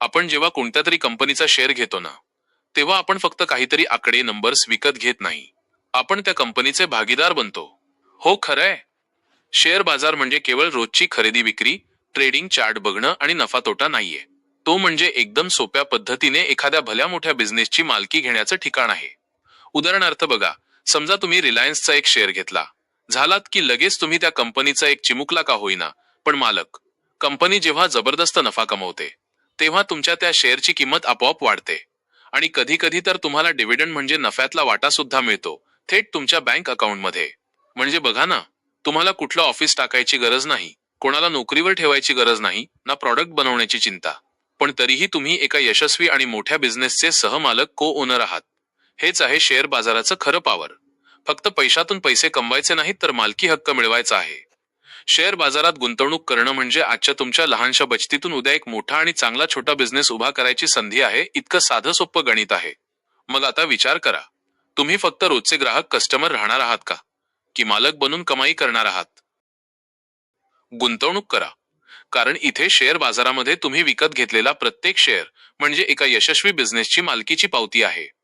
आपण जेव्हा कोणत्या तरी कंपनीचा शेअर घेतो ना तेव्हा आपण फक्त काहीतरी आकडे नंबर्स विकत घेत नाही. आपण त्या कंपनीचे भागीदार बनतो. हो खरंय. शेअर बाजार म्हणजे केवळ रोजची खरेदी विक्री ट्रेडिंग चार्ट बघणं आणि नफा तोटा नाहीये. तो म्हणजे एकदम सोप्या पद्धतीने एखाद्या भल्या मोठ्या बिझनेसची मालकी घेण्याचं ठिकाण आहे. उदाहरणार्थ बघा समजा तुम्ही रिलायन्सचा एक शेअर घेतला. झालात की लगेच तुम्ही त्या कंपनीचा एक चिमुकला का होईना पण मालक. कंपनी जेव्हा जबरदस्त नफा कमवते तेव्हा तुमच्या त्या शेअरची किंमत आपोआप वाढते. आणि कधी कधी तर तुम्हाला डिव्हिडंड म्हणजे नफ्यातला वाटा सुद्धा मिळतो. थेट तुमच्या बँक अकाउंटमध्ये. म्हणजे बघा ना तुम्हाला कुठलं ऑफिस टाकायची गरज नाही कोणाला नोकरीवर ठेवायची गरज नाही ना प्रॉडक्ट बनवण्याची चिंता. पण तरीही तुम्ही एका यशस्वी आणि मोठ्या बिझनेसचे सहमालक को ओनर आहात. हेच आहे शेअर बाजाराचं खरं पावर. फक्त पैशातून पैसे कमवायचे नाहीत तर मालकी हक्क मिळवायचा आहे. शेअर बाजारात गुंतवणूक करणं म्हणजे आजच्या तुमच्या लहानशा बचतीतून उद्या एक मोठा आणि चांगला छोटा बिझनेस उभा करायची संधी आहे इतकं साधं सोपं गणित आहे. मग आता विचार करा. तुम्ही फक्त रोजचे ग्राहक कस्टमर राहणार आहात का? की मालक बनून कमाई करणार आहात? गुंतवणूक करा. कारण इथे शेअर बाजारामध्ये तुम्ही विकत घेतलेला प्रत्येक शेअर म्हणजे एका यशस्वी बिझनेसची मालकीची पावती आहे.